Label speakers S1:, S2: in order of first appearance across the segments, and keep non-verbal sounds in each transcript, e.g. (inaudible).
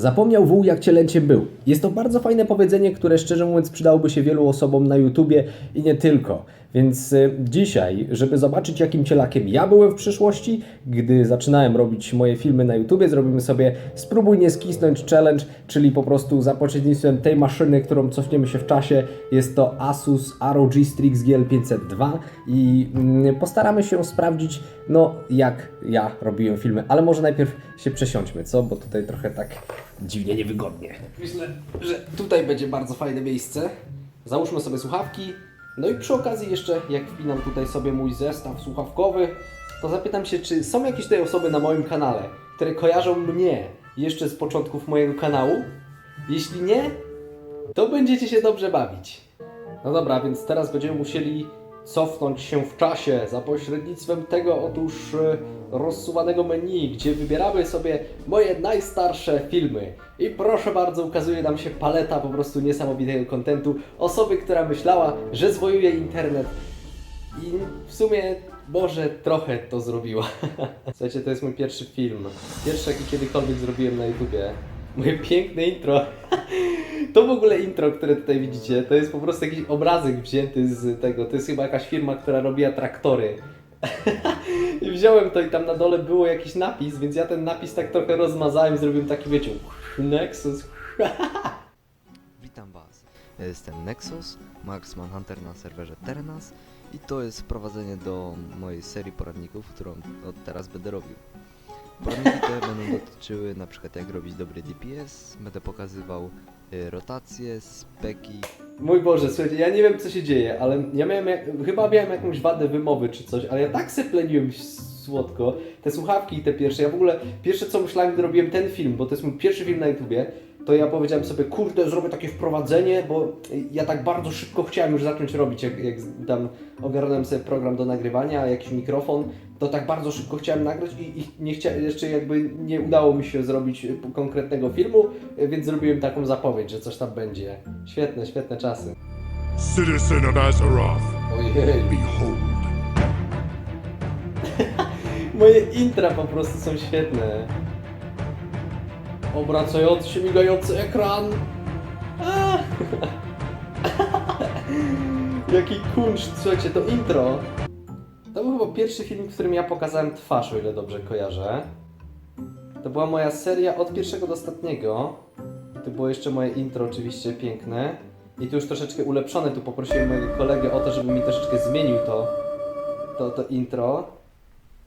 S1: Zapomniał wół jak cielęciem był. Jest to bardzo fajne powiedzenie, które szczerze mówiąc przydałoby się wielu osobom na YouTubie i nie tylko. Więc y, dzisiaj, żeby zobaczyć jakim cielakiem ja byłem w przyszłości, gdy zaczynałem robić moje filmy na YouTubie, zrobimy sobie spróbuj nie skisnąć challenge, czyli po prostu za pośrednictwem tej maszyny, którą cofniemy się w czasie. Jest to Asus ROG Strix GL502 i mm, postaramy się sprawdzić, no jak ja robiłem filmy, ale może najpierw się przesiądźmy, co? Bo tutaj trochę tak dziwnie niewygodnie. Myślę, że tutaj będzie bardzo fajne miejsce. Załóżmy sobie słuchawki. No i przy okazji jeszcze, jak wpinam tutaj sobie mój zestaw słuchawkowy, to zapytam się, czy są jakieś tutaj osoby na moim kanale, które kojarzą mnie jeszcze z początków mojego kanału? Jeśli nie, to będziecie się dobrze bawić. No dobra, więc teraz będziemy musieli cofnąć się w czasie za pośrednictwem tego otóż e, rozsuwanego menu, gdzie wybieramy sobie moje najstarsze filmy. I proszę bardzo, ukazuje nam się paleta po prostu niesamowitego kontentu osoby, która myślała, że zwojuje internet i w sumie może trochę to zrobiła. (laughs) Słuchajcie, to jest mój pierwszy film. Pierwszy jaki kiedykolwiek zrobiłem na YouTubie. Moje piękne intro. (laughs) To w ogóle intro, które tutaj widzicie, to jest po prostu jakiś obrazek wzięty z tego. To jest chyba jakaś firma, która robiła traktory. (laughs) I wziąłem to i tam na dole było jakiś napis, więc ja ten napis tak trochę rozmazałem i zrobiłem taki, wiecie, Nexus. (laughs)
S2: Witam Was. Ja jestem Nexus, Marksman Hunter na serwerze Ternas i to jest wprowadzenie do mojej serii poradników, którą od teraz będę robił. Poradniki te będą dotyczyły na przykład jak robić dobry DPS, będę pokazywał y, rotacje, speki,
S1: Mój Boże, słuchajcie, ja nie wiem co się dzieje, ale ja miałem, chyba miałem jakąś wadę wymowy czy coś, ale ja tak sepleniłem słodko, te słuchawki i te pierwsze, ja w ogóle, pierwsze co myślałem, gdy robiłem ten film, bo to jest mój pierwszy film na YouTubie, to ja powiedziałem sobie, kurde, zrobię takie wprowadzenie, bo ja tak bardzo szybko chciałem już zacząć robić, jak, jak tam ogarnąłem sobie program do nagrywania, jakiś mikrofon, to tak bardzo szybko chciałem nagrać i, i nie chciałem, jeszcze jakby nie udało mi się zrobić konkretnego filmu, więc zrobiłem taką zapowiedź, że coś tam będzie. Świetne, świetne czasy.
S3: Citizen of Azeroth,
S1: Ojej.
S3: behold. (laughs)
S1: Moje intra po prostu są świetne. Obracający się, migający ekran. A! (laughs) Jaki kunszt, słuchajcie, to intro. To był chyba pierwszy film, w którym ja pokazałem twarz, o ile dobrze kojarzę. To była moja seria od pierwszego do ostatniego. To było jeszcze moje intro, oczywiście piękne. I tu już troszeczkę ulepszone. Tu poprosiłem mojego kolegę o to, żeby mi troszeczkę zmienił to, to, to intro.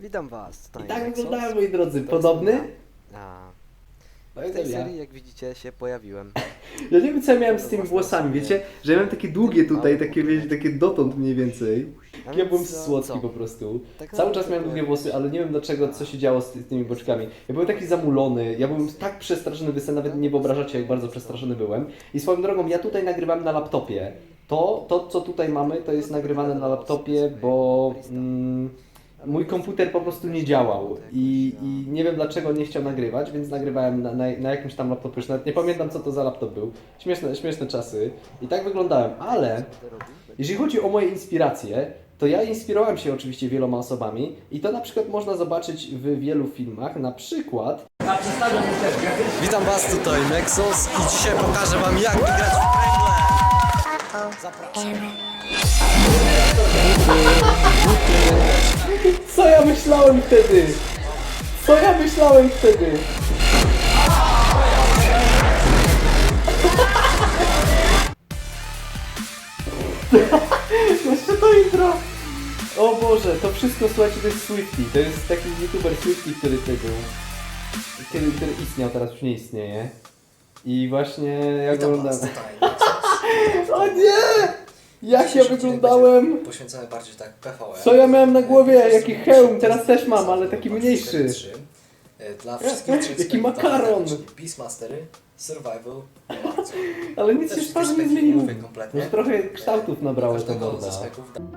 S2: Witam Was, tutaj
S1: I tak wyglądałem, moi drodzy.
S2: To
S1: Podobny?
S2: A,
S1: No
S2: w
S1: i
S2: tej
S1: to ja.
S2: serii, jak widzicie, się pojawiłem. (laughs)
S1: Ja nie wiem, co ja miałem z tymi włosami, wiecie? Że ja miałem takie długie tutaj, takie, wiecie, takie dotąd mniej więcej.
S2: A
S1: Ja byłem słodki po prostu.
S2: Tak
S1: Cały czas miałem długie włosy, ale nie wiem dlaczego, co się działo z, ty, z tymi boczkami. Ja byłem taki zamulony, ja byłem tak przestraszony, wy sobie nawet nie wyobrażacie, jak bardzo przestraszony byłem. I swoją drogą, ja tutaj nagrywam na laptopie. To, to co tutaj mamy, to jest nagrywane na laptopie, bo mm, mój komputer po prostu nie działał i, i nie wiem dlaczego nie chciał nagrywać, więc nagrywałem na, na, na jakimś tam laptopie, już nawet nie pamiętam co to za laptop był. Śmieszne, śmieszne czasy i tak wyglądałem, ale jeżeli chodzi o moje inspiracje, to ja inspirowałem się oczywiście wieloma osobami i to na przykład można zobaczyć w wielu filmach, na przykład
S2: Witam Was, tutaj Nexus i dzisiaj pokażę Wam jak wygrać w kręgle. (laughs)
S1: Co ja myślałem wtedy? Co ja myślałem wtedy? (laughs) Jeszcze to intro! O Boże, to wszystko słuchajcie, to jest Swifty. To jest taki youtuber Swifty, który tutaj był. Który, istniał, teraz już nie istnieje. I właśnie jak oglądałem. (laughs) O nie! Jak ja wyglądałem!
S4: Poświęcony bardziej tak PvE.
S1: Co ja miałem na głowie? Jaki hełm? Teraz też mam, ale taki mniejszy.
S4: 3, e, Dla wszystkich trzech
S1: Jaki makaron!
S4: Beastmastery, Survival i Warzone. (laughs)
S1: Ale nic się twarzy nie zmieniło. Już trochę kształtów nabrała ta
S4: Każdego
S1: morda.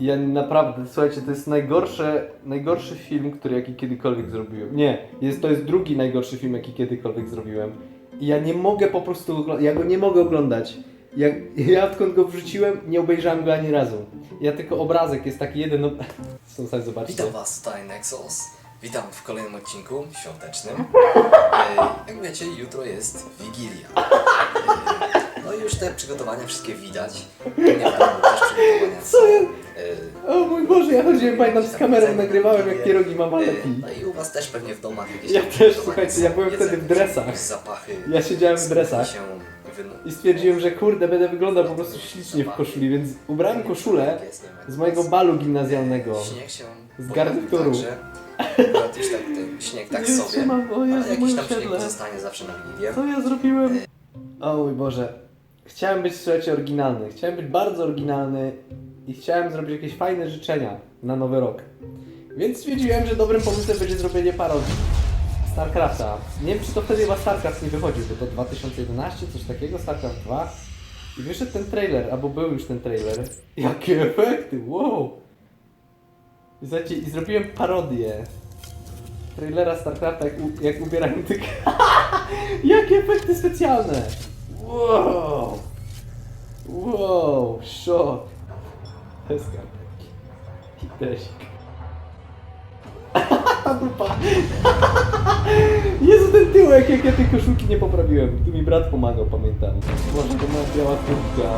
S1: Ja naprawdę, słuchajcie, to jest najgorsze, najgorszy film, który jaki kiedykolwiek zrobiłem. Nie, jest, to jest drugi najgorszy film, jaki kiedykolwiek zrobiłem. I ja nie mogę po prostu oglądać, ja go nie mogę oglądać. Jak, (laughs) ja odkąd go wrzuciłem, nie obejrzałem go ani razu. Ja tylko obrazek jest taki jeden, no... (laughs) Są sobie zobaczcie.
S4: Witam Was tutaj Nexus. Witam w kolejnym odcinku świątecznym. E, Jak wiecie, jutro jest Wigilia. E, No i już te przygotowania wszystkie widać. Nie wiem, też przygotowania
S1: Co jest?
S4: E,
S1: O mój Boże, ja chodziłem, pamiętam, z kamerą nagrywałem, jak pierogi mama
S4: e,
S1: lepi.
S4: No i u was też pewnie w domach jakieś
S1: Ja
S4: tam
S1: też,
S4: przygotowania
S1: słuchajcie,
S4: są,
S1: ja byłem wtedy
S4: jedzenie,
S1: w dresach.
S4: jakieś Zapachy.
S1: Ja siedziałem w dresach.
S4: Się
S1: I stwierdziłem, że kurde, będę wyglądał po prostu ślicznie w koszuli, więc ubrałem koszulę z mojego balu gimnazjalnego.
S4: Śnieg się
S1: z garnituru.
S4: Już tak ten śnieg tak
S1: Nie
S4: sobie,
S1: wytrzymam, o
S4: ale
S1: Jezu,
S4: jakiś
S1: moje
S4: tam śnieg
S1: siedle.
S4: pozostanie zawsze na Wigilię.
S1: Co ja zrobiłem? O mój Boże. Chciałem być, słuchajcie, oryginalny. Chciałem być bardzo oryginalny i chciałem zrobić jakieś fajne życzenia na nowy rok. Więc stwierdziłem, że dobrym pomysłem będzie zrobienie parodii StarCrafta. Nie wiem, czy to wtedy chyba StarCraft nie wychodził, bo to 2011, coś takiego, StarCraft 2. I wyszedł ten trailer, albo był już ten trailer. Jakie efekty, wow! I, i zrobiłem parodię trailera StarCrafta, jak, jak ubierają tych (laughs) Jakie efekty specjalne! Wow! Wow! Szok! Skarpetki. Hitesik. Ta dupa! (laughs) Jezu, ten tyłek, jak ja tej koszulki nie poprawiłem. Tu mi brat pomagał, pamiętam. Boże, to moja biała kurtka.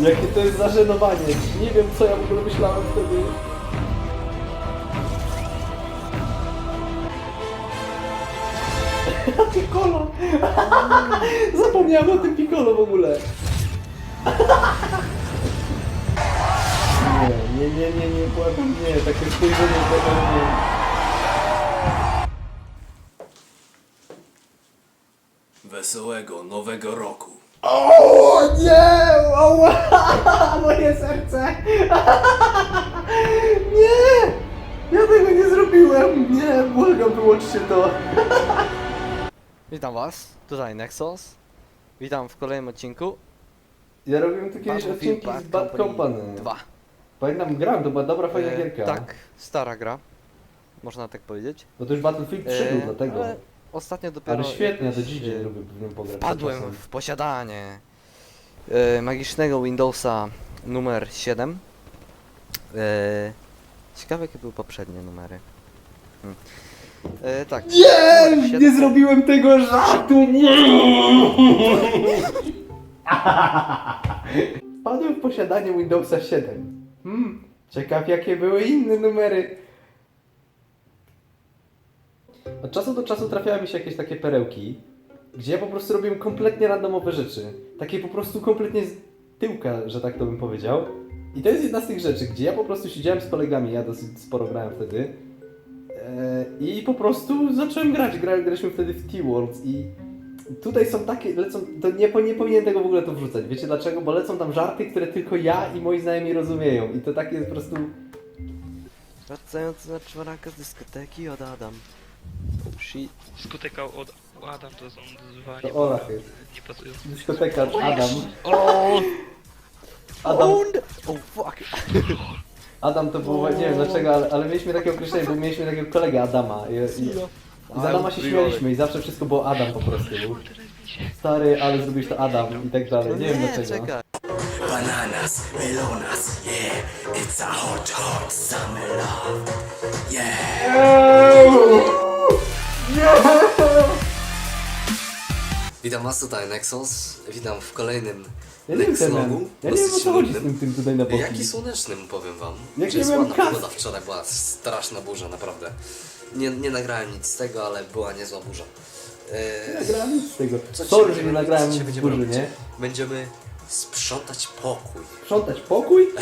S1: Jakie to jest zażenowanie. Nie wiem, co ja w ogóle myślałem wtedy. (laughs) Piccolo! (laughs) Zapomniałem o tym Piccolo w ogóle. Nie, nie, nie, nie, nie, błagam, nie, takie spojrzenie tego nie.
S4: Wesołego Nowego Roku.
S1: O nie! Ała! (laughs) Moje serce! (laughs) Nie! Ja tego nie zrobiłem! Nie, błagam, wyłączcie to. (laughs)
S2: Witam was, tutaj Nexus. Witam w kolejnym odcinku.
S1: Ja robiłem tu kiedyś
S2: Battlefield
S1: odcinki z Bad Company.
S2: 2.
S1: Pamiętam, grałem, to była dobra, fajna
S2: E,
S1: gierka.
S2: Tak, stara gra. Można tak powiedzieć.
S1: Bo to już Battlefield 3 był
S2: E,
S1: dlatego.
S2: Ale ostatnio dopiero...
S1: Ale świetnie, do
S2: e,
S1: lubię w pograć.
S2: Wpadłem w posiadanie e, magicznego Windowsa numer 7. E, ciekawe jakie były poprzednie numery. Hmm. E, tak.
S1: Nie!
S2: numer
S1: Nie zrobiłem tego żartu! Nie! (laughs) Wpadłem w posiadanie Windowsa 7. Hmm, ciekaw jakie były inne numery. Od czasu do czasu trafiały mi się jakieś takie perełki, gdzie ja po prostu robiłem kompletnie randomowe rzeczy. Takie po prostu kompletnie z tyłka, że tak to bym powiedział. I to jest jedna z tych rzeczy, gdzie ja po prostu siedziałem z kolegami, ja dosyć sporo grałem wtedy. E, I po prostu zacząłem grać. Gra, graliśmy wtedy w T-Worlds i tutaj są takie, lecą, to nie, nie powinien tego w ogóle to wrzucać. Wiecie dlaczego? Bo lecą tam żarty, które tylko ja i moi znajomi rozumieją. I to takie jest po prostu...
S2: Wracający na czworankę z dyskoteki od Adam. Shit.
S5: Skutek od Adam to jest on nazywa
S1: To
S5: nie,
S1: Olaf jest.
S5: nie pasują.
S1: Dyskoteka Adam.
S5: O!
S1: Adam,
S2: Oh fuck.
S1: Adam to było, nie wiem dlaczego, ale, ale mieliśmy takie określenie, bo mieliśmy takiego kolegę Adama. I, i, i z Adama się śmialiśmy i zawsze wszystko było Adam po prostu. Stary, ale zrobiłeś to Adam i tak dalej. Nie wiem dlaczego.
S2: czekaj.
S6: Bananas, melonas, yeah, it's a hot, hot summer love. Yeah.
S4: Witam was tutaj Nexus. Witam w kolejnym
S1: Ja nie wiem,
S4: Nexlogu.
S1: ja nie wiem o co chodzi z tym, tym tutaj na boku.
S4: Jaki słonecznym, powiem wam.
S1: Jak
S4: że
S1: nie
S4: jest
S1: miałem
S4: ładna
S1: kask.
S4: pogoda. Wczoraj była straszna burza, naprawdę. Nie, nie nagrałem nic z tego, ale była niezła burza.
S1: Nie
S4: Eee,
S1: nagrałem nic z tego.
S4: co dzisiaj
S1: Sorry, że nie nagrałem
S4: Co dzisiaj
S1: w
S4: będziemy
S1: burzy,
S4: robić?
S1: nie?
S4: Będziemy sprzątać pokój.
S1: Sprzątać pokój? (laughs)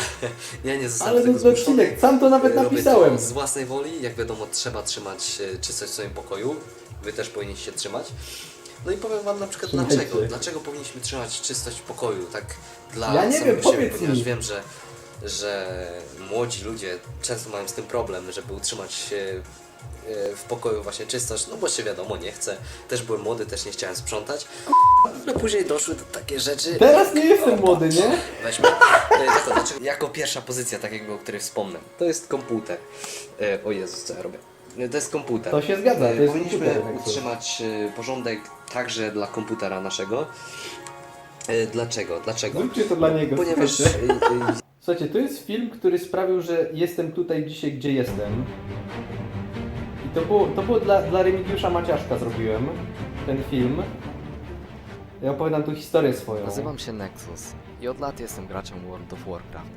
S4: Ja nie zostałem
S1: Ale
S4: tego zmuszony.
S1: odcinek, sam to nawet
S4: Robię
S1: napisałem.
S4: To z własnej woli, jak wiadomo, trzeba trzymać e, czystość w swoim pokoju. Wy też powinniście trzymać. No i powiem wam na przykład
S1: Trzymajcie.
S4: dlaczego. Dlaczego powinniśmy trzymać czystość w pokoju, tak dla
S1: Ja nie
S4: samego
S1: wiem,
S4: siebie,
S1: powiedz
S4: ponieważ
S1: mi.
S4: wiem, że, że młodzi ludzie często mają z tym problem, żeby utrzymać e, w pokoju właśnie czystość, no bo się wiadomo, nie chcę. Też byłem młody, też nie chciałem sprzątać. No później doszły do takie rzeczy.
S1: Teraz nie jestem młody, nie?
S4: Weźmy. E, Jako, dlaczego, jako pierwsza pozycja, tak jakby, o której wspomnę, to jest komputer. E, o Jezus, co ja robię? E, To jest komputer.
S1: To się zgadza, to
S4: E,
S1: jest
S4: Powinniśmy
S1: komputer, to.
S4: utrzymać e, porządek także dla komputera naszego. E, Dlaczego? Dlaczego?
S1: Zróbcie to dla niego,
S4: Ponieważ e, e,
S1: Słuchajcie, to jest film, który sprawił, że jestem tutaj dzisiaj, gdzie jestem. To było, to było dla, dla Remigiusza Maciaszka zrobiłem ten film. Ja opowiadam tu historię swoją.
S4: Nazywam się Nexus i od lat jestem graczem World of Warcraft.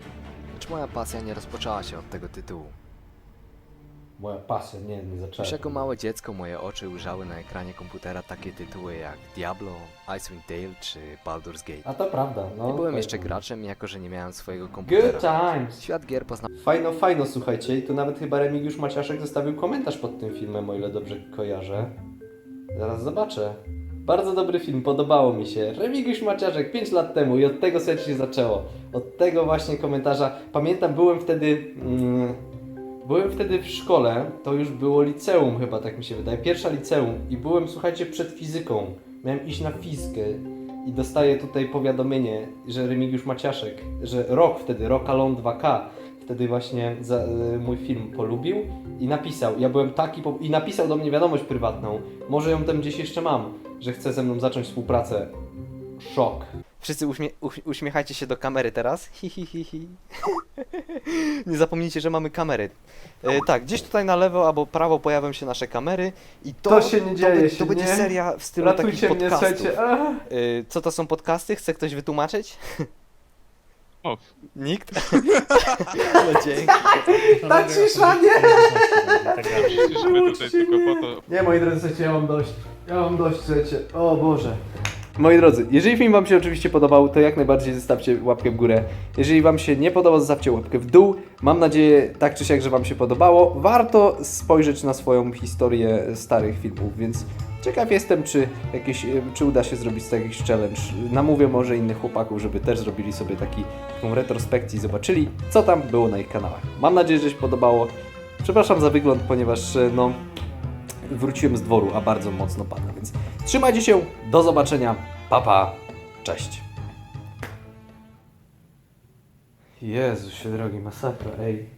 S4: Lecz moja pasja nie rozpoczęła się od tego tytułu.
S1: Moja pasja, nie, nie zaczęła.
S4: Już jako małe dziecko moje oczy ujrzały na ekranie komputera takie tytuły jak Diablo, Icewind Dale czy Baldur's Gate.
S1: A to prawda, no.
S4: Nie byłem
S1: tak.
S4: jeszcze graczem, jako że nie miałem swojego
S1: Good
S4: komputera.
S1: times!
S4: Świat gier pozna
S1: Fajno, fajno, słuchajcie. I tu nawet chyba Remigiusz Maciaszek zostawił komentarz pod tym filmem, o ile dobrze kojarzę. Zaraz zobaczę. Bardzo dobry film, podobało mi się. Remigiusz Maciaszek 5 lat temu i od tego się zaczęło. Od tego właśnie komentarza. Pamiętam, byłem wtedy... Mm, byłem wtedy w szkole, to już było liceum chyba, tak mi się wydaje. Pierwsza liceum i byłem, słuchajcie, przed fizyką. Miałem iść na fizkę i dostaję tutaj powiadomienie, że Remigiusz Maciaszek, że rok wtedy, Rokalon 2K, wtedy właśnie za, y, mój film polubił i napisał, ja byłem taki, po, i napisał do mnie wiadomość prywatną, może ją tam gdzieś jeszcze mam, że chce ze mną zacząć współpracę. Szok.
S4: Wszyscy uśmie uś uśmiechajcie się do kamery teraz. Hi, hi, hi, hi. (laughs) Nie zapomnijcie, że mamy kamery. E, tak, gdzieś tutaj na lewo albo prawo pojawią się nasze kamery i to,
S1: To się nie dzieje,
S4: to,
S1: się
S4: to będzie
S1: nie.
S4: seria w stylu
S1: Ratujcie
S4: takich
S1: mnie,
S4: podcastów.
S1: A.
S4: E, co to są podcasty? Chce ktoś wytłumaczyć?
S3: O.
S4: Nikt? no dzięki.
S1: Ta cisza, nie!
S3: Przyszliśmy tutaj tylko po to,
S1: Nie, moi drodzy, słuchajcie, ja mam dość. Ja mam dość, słuchajcie. O Boże. Moi drodzy, jeżeli film Wam się oczywiście podobał, to jak najbardziej zostawcie łapkę w górę. Jeżeli Wam się nie podobał, zostawcie łapkę w dół. Mam nadzieję, tak czy siak, że Wam się podobało. Warto spojrzeć na swoją historię starych filmów, więc ciekaw jestem, czy, jakieś, e, czy uda się zrobić z tego jakiś challenge. Namówię może innych chłopaków, żeby też zrobili sobie taki, taką retrospekcję i zobaczyli, co tam było na ich kanałach. Mam nadzieję, że się podobało. Przepraszam za wygląd, ponieważ e, no, wróciłem z dworu, a bardzo mocno pada, więc trzymajcie się, do zobaczenia, papa, pa. cześć. Jezu, się drogi, masakra, ej.